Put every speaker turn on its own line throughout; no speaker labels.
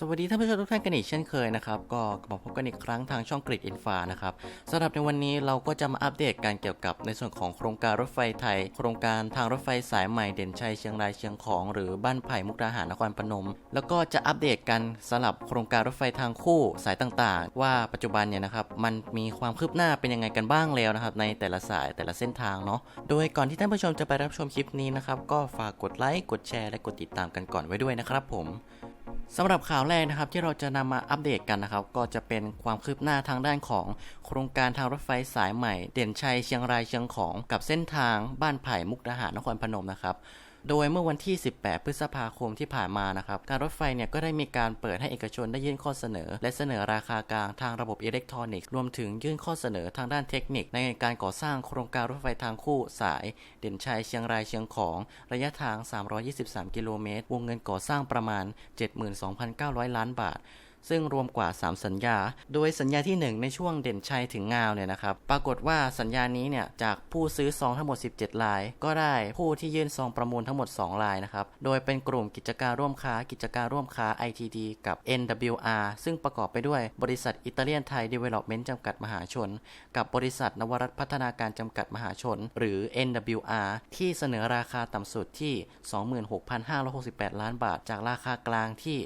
สวัสดีท่านผู้ชมทุกท่านกันอีกเช่นเคยนะครับ ก็มาพบกันอีกครั้งทางช่องกริดอินฟานะครับสำหรับในวันนี้เราก็จะมาอัปเดตการเกี่ยวกับในส่วนของโครงการรถไฟไทย โครงการทางรถไฟสายใหม่เด่นชัยเชียงรายเชียงของ หรือบ้านไผ่มุกดาหารนครพนม แล้วก็จะอัปเดตกันสำหรับโครงการรถไฟทางคู่สายต่างๆ ว่าปัจจุบันเนี่ยนะครับมันมีความคืบหน้าเป็นยังไงกันบ้างแล้วนะครับในแต่ละสายแต่ละเส้นทางเนาะโดยก่อนที่ท่านผู้ชมจะไปรับชมคลิปนี้นะครับก็ฝากกดไลค์กดแชร์และกดติดตามกันก่อนไว้ด้วยนะครับผม สำหรับข่าวแรกนะครับที่เราจะนำมาอัปเดตกันนะครับ ก็จะเป็นความคืบหน้าทางด้านของโครงการทางรถไฟสายใหม่ เด่นชัยเชียงรายเชียงของกับเส้นทางบ้านไผ่มุกดาหารนครพนมนะครับ โดยเมื่อวันที่ 18 พฤษภาคมที่ผ่านมานะครับการรถไฟเนี่ยก็ได้มีการเปิดให้เอกชนได้ยื่นข้อเสนอ และเสนอราคากลางทางระบบอิเล็กทรอนิกส์รวมถึงยื่นข้อเสนอทางด้านเทคนิค ในการก่อสร้างโครงการรถไฟทางคู่สาย เด่นชัยเชียงรายเชียงของระยะทาง 323 กิโลเมตร วงเงินก่อสร้างประมาณ 72,900 ล้านบาท ซึ่งรวมกว่า 3 สัญญา โดยสัญญาที่ 1 ในช่วงเด่นชัยถึงงาวเนี่ยนะครับ ปรากฏว่าสัญญานี้เนี่ยจากผู้ซื้อซองทั้งหมด 17ราย ก็ได้ผู้ที่ยื่นซองประมูลทั้งหมด2รายนะครับ โดยเป็นกลุ่มกิจการร่วมค้า กิจการร่วมค้า ITD กับ NWR ซึ่งประกอบไปด้วยบริษัทอิตาเลียนไทย Development จำกัดมหาชน กับบริษัทนวรัตพัฒนาการจำกัดมหาชน หรือ NWR ที่เสนอราคาต่ำสุดที่ 26,568 ล้านบาท จากราคากลางที่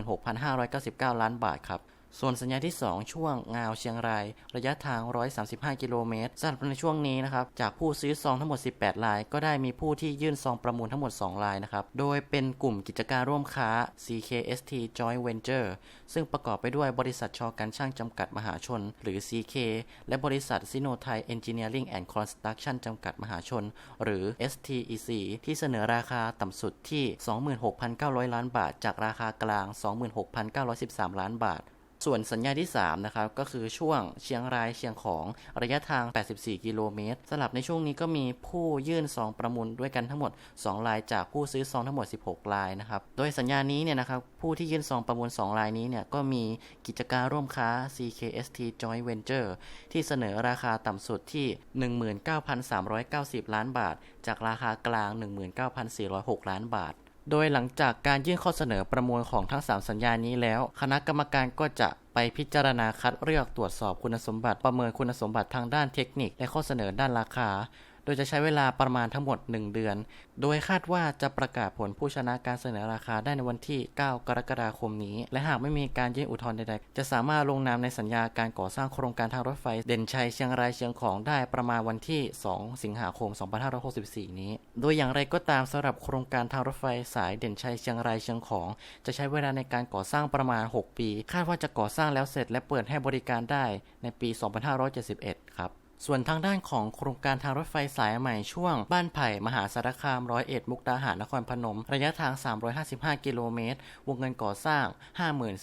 26,599ล้านบาทครับ ส่วนสัญญาที่ 2 ช่วงงาวเชียงราย ระยะทาง 135 กิโลเมตรสำหรับในช่วงนี้นะครับ จากผู้ซื้อซองทั้งหมด 18 ราย ก็ได้มีผู้ที่ยื่นซองประมูลทั้งหมด 2 รายนะครับ โดยเป็นกลุ่มกิจการร่วมค้า CKST Joint Venture ซึ่งประกอบไปด้วยบริษัทชอการช่างจำกัดมหาชน หรือ CK และบริษัทซิโนไทย Engineering and Construction จำกัดมหาชน หรือ STEC ที่เสนอราคาต่ำสุดที่ 26,900 ล้านบาท จากราคากลาง 26,913 ล้านบาท ส่วนสัญญาที่3นะครับก็คือช่วงเชียงรายเชียงของระยะทาง 84 กิโลเมตรสำหรับในช่วงนี้ก็มีผู้ยื่นซองประมูลด้วยกันทั้งหมด 2 รายจากผู้ซื้อซองทั้งหมด 16 รายนะครับโดยสัญญานี้เนี่ยนะครับผู้ที่ยื่นซองประมูล 2 รายนี้เนี่ยก็มีกิจการร่วมค้า CKST Joint Venture ที่เสนอราคาต่ำสุดที่ 19,390 ล้านบาท จากราคากลาง 19,406 ล้านบาท โดยหลังจากการยื่นข้อเสนอประมวลของทั้ง 3 สัญญานี้แล้ว คณะกรรมการก็จะไปพิจารณาคัดเลือกตรวจสอบคุณสมบัติประเมินคุณสมบัติทางด้านเทคนิค และข้อเสนอด้านราคา โดยจะใช้เวลาประมาณทั้งหมด 1 เดือน โดยคาดว่าจะประกาศผลผู้ชนะการเสนอราคาได้ในวันที่ 9 กรกฎาคมนี้ และหากไม่มีการยื่นอุทธรณ์ใดๆ จะสามารถลงนามในสัญญาการก่อสร้างโครงการทางรถไฟ เด่นชัยเชียงรายเชียงของได้ประมาณวันที่ 2 สิงหาคม 2564 นี้ โดยอย่างไรก็ตามสำหรับโครงการทางรถไฟสายเด่นชัยเชียงรายเชียงของ จะใช้เวลาในการก่อสร้างประมาณ 6 ปี คาดว่าจะก่อสร้างแล้วเสร็จและเปิดให้บริการได้ในปี 2571 ครับ ส่วนทางด้านของโครงการทางรถไฟสายใหม่ช่วง บ้านไผ่มหาสารคามร้อยเอ็ดมุกดาหารนครพนม ระยะทาง 355 กิโลเมตร วงเงินก่อสร้าง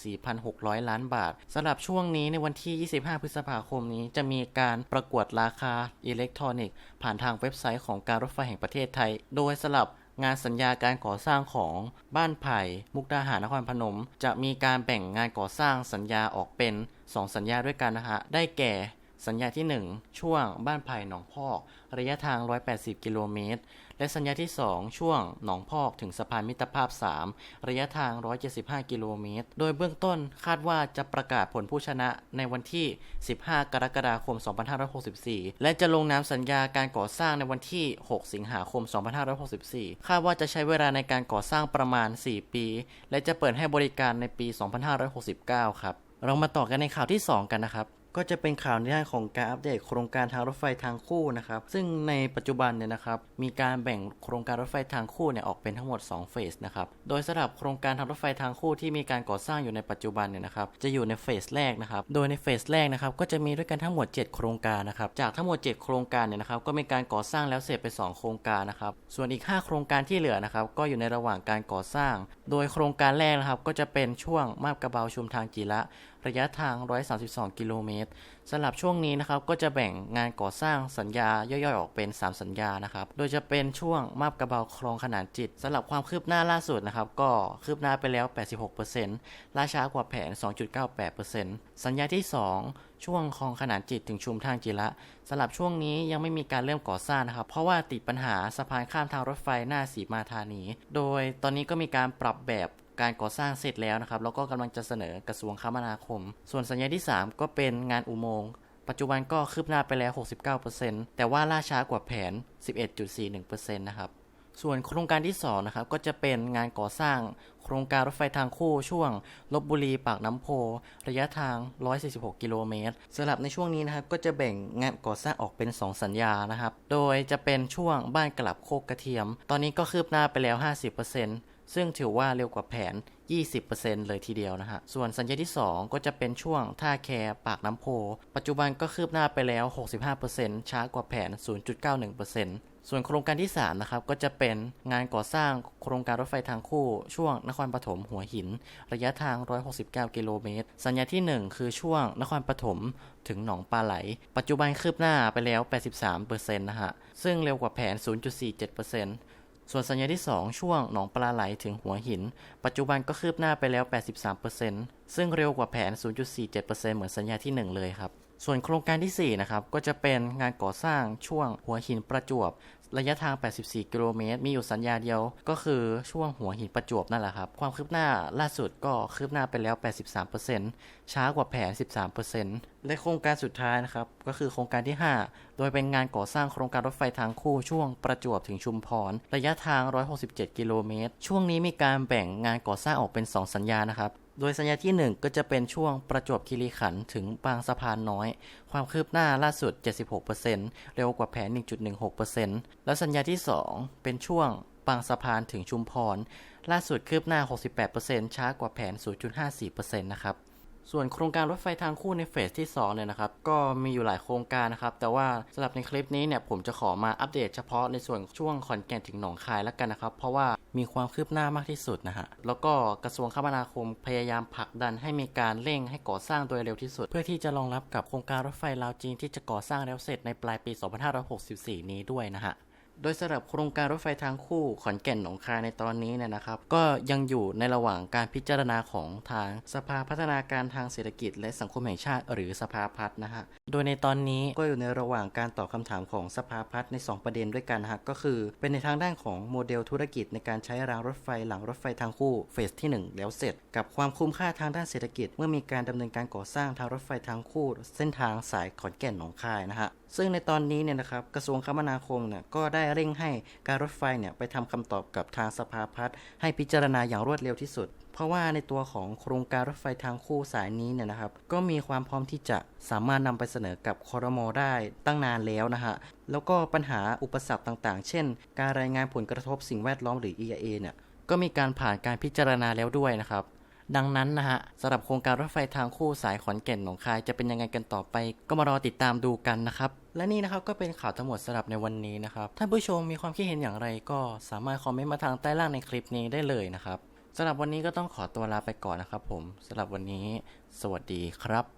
54,600 ล้านบาทสำหรับช่วงนี้ในวันที่ 25 พฤษภาคมนี้จะมีการประกวดราคาอิเล็กทรอนิกส์ ผ่านทางเว็บไซต์ของการรถไฟแห่งประเทศไทย โดยสำหรับงานสัญญาการก่อสร้างของบ้านไผ่มุกดาหารนครพนม จะมีการแบ่งงานก่อสร้างสัญญาออกเป็น 2 สัญญาด้วยกันนะฮะได้แก่ สัญญาที่ 1 ช่วงบ้านไผ่หนองพอก ระยะทาง 180 กิโลเมตร และสัญญาที่ 2 ช่วงหนองพอกถึงสะพานมิตรภาพ 3 ระยะทาง 175 กิโลเมตร โดยเบื้องต้นคาดว่าจะประกาศผลผู้ชนะในวันที่ 15 กรกฎาคม 2564 และจะลงนามสัญญาการก่อสร้างในวันที่ 6 สิงหาคม 2564 คาดว่าจะใช้เวลาในการก่อสร้างประมาณ 4 ปี และจะเปิดให้บริการในปี 2569 ครับ เรามาต่อกันในข่าวที่ 2 กันนะครับ ก็จะเป็นข่าวในด้านของการอัปเดตโครงการทางรถไฟทางคู่นะครับ ซึ่งในปัจจุบันเนี่ยนะครับ มีการแบ่งโครงการรถไฟทางคู่เนี่ยออกเป็นทั้งหมด 2 เฟสนะครับ โดยสำหรับโครงการทางรถไฟทางคู่ที่มีการก่อสร้างอยู่ในปัจจุบันเนี่ยนะครับ จะอยู่ในเฟสแรกนะครับ โดยในเฟสแรกนะครับ ก็จะมีด้วยกันทั้งหมด 7 โครงการนะครับ จากทั้งหมด 7 โครงการเนี่ยนะครับ ก็มีการก่อสร้างแล้วเสร็จไป 2 โครงการนะครับ ส่วนอีก 5 โครงการที่เหลือนะครับ ก็อยู่ในระหว่างการก่อสร้าง โดยโครงการแรกนะครับ ก็จะเป็นช่วงมาบกระเบาชุมทางจีระระยะทาง 132 กิโลเมตรสำหรับช่วงนี้นะครับก็จะแบ่งงานก่อสร้างสัญญาย่อยๆ ออกเป็น 3 สัญญานะครับ โดยจะเป็นช่วงมาบกระเบาคลองขนานจิตสำหรับความคืบหน้าล่าสุดนะครับ ก็คืบหน้าไปแล้ว 86%ล่าช้ากว่าแผน 2.98%สัญญาที่ 2 ช่วงคลองขนานจิตถึงชุมทางจิระสำหรับช่วงนี้ยังไม่มีการเริ่มก่อสร้างนะครับ เพราะว่าติดปัญหาสะพานข้ามทางรถไฟหน้าสีมาธานี โดยตอนนี้ก็มีการปรับแบบ การก่อสร้างเสร็จแล้วนะครับแล้วก็กำลังจะเสนอกระทรวงคมนาคม ส่วนสัญญาที่ 3 ก็เป็นงานอุโมงค์ปัจจุบันก็คืบหน้าไปแล้ว 69%แต่ว่าล่าช้ากว่าแผน 11.41%นะครับส่วนโครงการที่2นะครับก็จะเป็นงานก่อสร้าง โครงการรถไฟทางคู่ช่วงลบบุรีปากน้ำโพ ระยะทาง 146 กิโลเมตรสำหรับในช่วงนี้นะครับก็จะแบ่งงานก่อสร้างออกเป็น 2 สัญญานะครับ โดยจะเป็นช่วงบ้านกลับโคกกระเทียม ตอนนี้ก็คืบหน้าไปแล้ว 50% ซึ่งถือว่าเร็วกว่าแผน 20%เลยทีเดียวนะฮะ ส่วนสัญญาที่ 2 ก็จะเป็นช่วงท่าแคปากน้ำโพ ปัจจุบันก็คืบหน้าไปแล้ว 65%ช้ากว่าแผน 0.91%ส่วนโครงการที่ 3 นะครับ ก็จะเป็นงานก่อสร้างโครงการรถไฟทางคู่ ช่วงนครปฐมหัวหิน ระยะทาง 169 กิโลเมตร สัญญาที่ 1 คือช่วงนครปฐมถึงหนองปลาไหล ปัจจุบันคืบหน้าไปแล้ว 83%นะฮะ ซึ่งเร็วกว่าแผน 0.47% ส่วนสัญญาที่ 2 ช่วงหนองปลาไหลถึงหัวหิน ปัจจุบันก็คืบหน้าไปแล้ว 83%ซึ่งเร็วกว่าแผน 0.47%เหมือนสัญญาที่ 1 เลยครับ ส่วนโครงการที่ 4 นะครับ ก็จะเป็นงานก่อสร้างช่วงหัวหินประจวบ ระยะทาง 84 กิโลเมตร มีอยู่สัญญาเดียว ก็คือช่วงหัวหินประจวบนั่นแหละครับ ความคืบหน้าล่าสุดก็คืบหน้าไปแล้ว 83%ช้ากว่าแผน 13%และโครงการสุดท้ายนะครับ ก็คือโครงการที่ 5 โดยเป็นงานก่อสร้างโครงการรถไฟทางคู่ช่วงประจวบถึงชุมพร ระยะทาง 167 กิโลเมตร ช่วงนี้มีการแบ่งงานก่อสร้างออกเป็น 2 สัญญานะครับ โดยสัญญาที่ 1 ก็จะเป็นช่วงประจวบคีรีขันธ์ถึงบางสะพานน้อย ความคืบหน้าล่าสุด 76%เร็วกว่าแผน 1.16%แล้วสัญญาที่ 2 เป็นช่วงบางสะพานถึงชุมพร ล่าสุดคืบหน้า 68%ช้ากว่าแผน 0.54%นะครับ ส่วนโครงการรถไฟทางคู่ในเฟสที่ 2 เนี่ยนะครับ ก็มีอยู่หลายโครงการนะครับ แต่ว่าสำหรับในคลิปนี้เนี่ยผมจะขอมาอัปเดตเฉพาะในส่วนช่วงขอนแก่นถึงหนองคายแล้วกันนะครับ เพราะว่ามีความคืบหน้ามากที่สุดนะฮะ แล้วก็กระทรวงคมนาคมพยายามผลักดันให้มีการเร่งให้ก่อสร้างโดยเร็วที่สุด เพื่อที่จะรองรับกับโครงการรถไฟลาวจีนที่จะก่อสร้างแล้วเสร็จในปลายปี 2564 นี้ด้วยนะฮะ โดยสำหรับโครงการรถไฟทางคู่ขอนแก่นหนองคายในตอนนี้เนี่ยนะครับ ก็ยังอยู่ในระหว่างการพิจารณาของทางสภาพัฒนาการทางเศรษฐกิจ และสังคมแห่งชาติ หรือสภาพัฒน์นะฮะโดยในตอนนี้ก็อยู่ในระหว่างการตอบคำถามของสภาพัฒน์ใน 2 ประเด็นด้วยกันฮะก็คือ เป็นในทางด้านของโมเดลธุรกิจในการใช้รางรถไฟหลังรถไฟทางคู่เฟสที่ 1 แล้วเสร็จ กับความคุ้มค่าทางด้านเศรษฐกิจ เมื่อมีการดำเนินการก่อสร้างทางรถไฟทางคู่ เส้นทางสายขอนแก่นหนองคายนะฮะซึ่งในตอนนี้เนี่ยนะครับกระทรวงคมนาคมเนี่ยก็ได้เร่งให้การรถไฟเนี่ยไปทำคำตอบกับทางสภาพัฒน์ให้พิจารณาอย่างรวดเร็วที่สุด เพราะว่าในตัวของโครงการรถไฟทางคู่สายนี้เนี่ยนะครับ ก็มีความพร้อมที่จะสามารถนำไปเสนอกับคอรมอได้ตั้งนานแล้วนะฮะแล้วก็ปัญหาอุปสรรคต่างๆ เช่น การรายงานผลกระทบสิ่งแวดล้อมหรือ EIA เนี่ยก็มีการผ่านการพิจารณาแล้วด้วยนะครับ ดังนั้นนะฮะสำหรับโครงการรถไฟทางคู่สายขอนแก่นหนองคายจะเป็นยังไงกันต่อไป ก็มารอติดตามดูกันนะครับและนี่นะครับก็เป็นข่าวทั้งหมดสำหรับในวันนี้นะครับท่านผู้ชมมีความคิดเห็นอย่างไรก็สามารถคอมเมนต์มาทางใต้ล่างในคลิปนี้ได้เลยนะครับสำหรับวันนี้ก็ต้องขอตัวลาไปก่อนนะครับผมสำหรับวันนี้ สวัสดีครับ